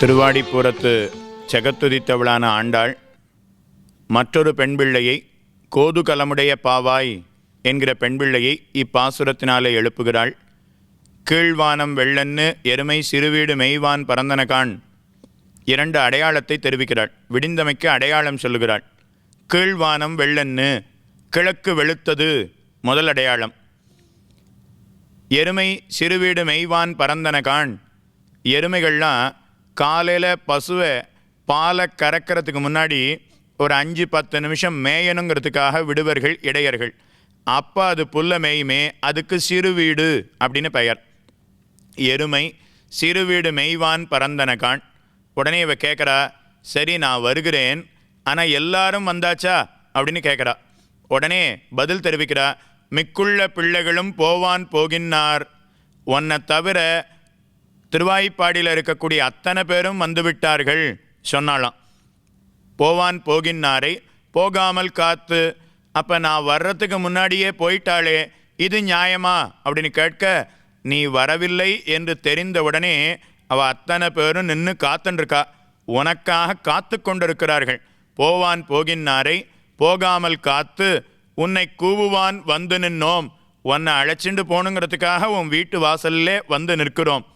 திருவாடிப்புறத்து செகத்துதித்தவளான ஆண்டாள் மற்றொரு பெண்பிள்ளையை கோதுகலமுடைய பாவாய் என்கிற பெண்பிள்ளையை இப்பாசுரத்தினாலே எழுப்புகிறாள். கீழ்வானம் வெள்ளன்னு எருமை சிறுவீடு மெய்வான் பரந்தனகான் இரண்டு அடையாளத்தை தெரிவிக்கிறாள். விடிந்தமைக்கு அடையாளம் சொல்லுகிறாள். கீழ்வானம் வெள்ளன்னு கிழக்கு வெளுத்தது முதல் அடையாளம். எருமை சிறுவீடு மெய்வான் பரந்தனகான் எருமைகள்லாம் காலையில் பசுவை பாலை கறக்கிறதுக்கு முன்னாடி ஒரு அஞ்சு பத்து நிமிஷம் மேயணுங்கிறதுக்காக விடுவர்கள் இடையர்கள். அப்போ அது புல்ல மேயுமே அதுக்கு சிறுவீடு அப்படின்னு பெயர். எருமை சிறுவீடு மெய்வான் பரந்தனகான் உடனே இவ கேட்குறா சரி நான் வருகிறேன். ஆனால் எல்லாரும் வந்தாச்சா? அப்படின்னு கேட்குறா உடனே பதில் தெரிவிக்கிறா மிக்குள்ள பிள்ளைகளும் போவான் போகின்னார் உன்னை தவிர திருவாய்ப்பாடியில் இருக்கக்கூடிய அத்தனை பேரும் வந்துவிட்டார்கள். சொன்னாலாம் போவான் போகின்னாரை போகாமல் காத்து அப்போ நான் வர்றதுக்கு முன்னாடியே போயிட்டாளே இது நியாயமா? அப்படின்னு கேட்க நீ வரவில்லை என்று தெரிந்தவுடனே அவ அத்தனை பேரும் நின்று காத்துருக்கா உனக்காக காத்து கொண்டிருக்கிறார்கள். போவான் போகின்னாரை போகாமல் காத்து உன்னை கூவுவான் வந்து நின்னோம். உன்னை அழைச்சிண்டு போகணுங்கிறதுக்காக உன் வீட்டு வாசல்லே வந்து நிற்கிறோம்.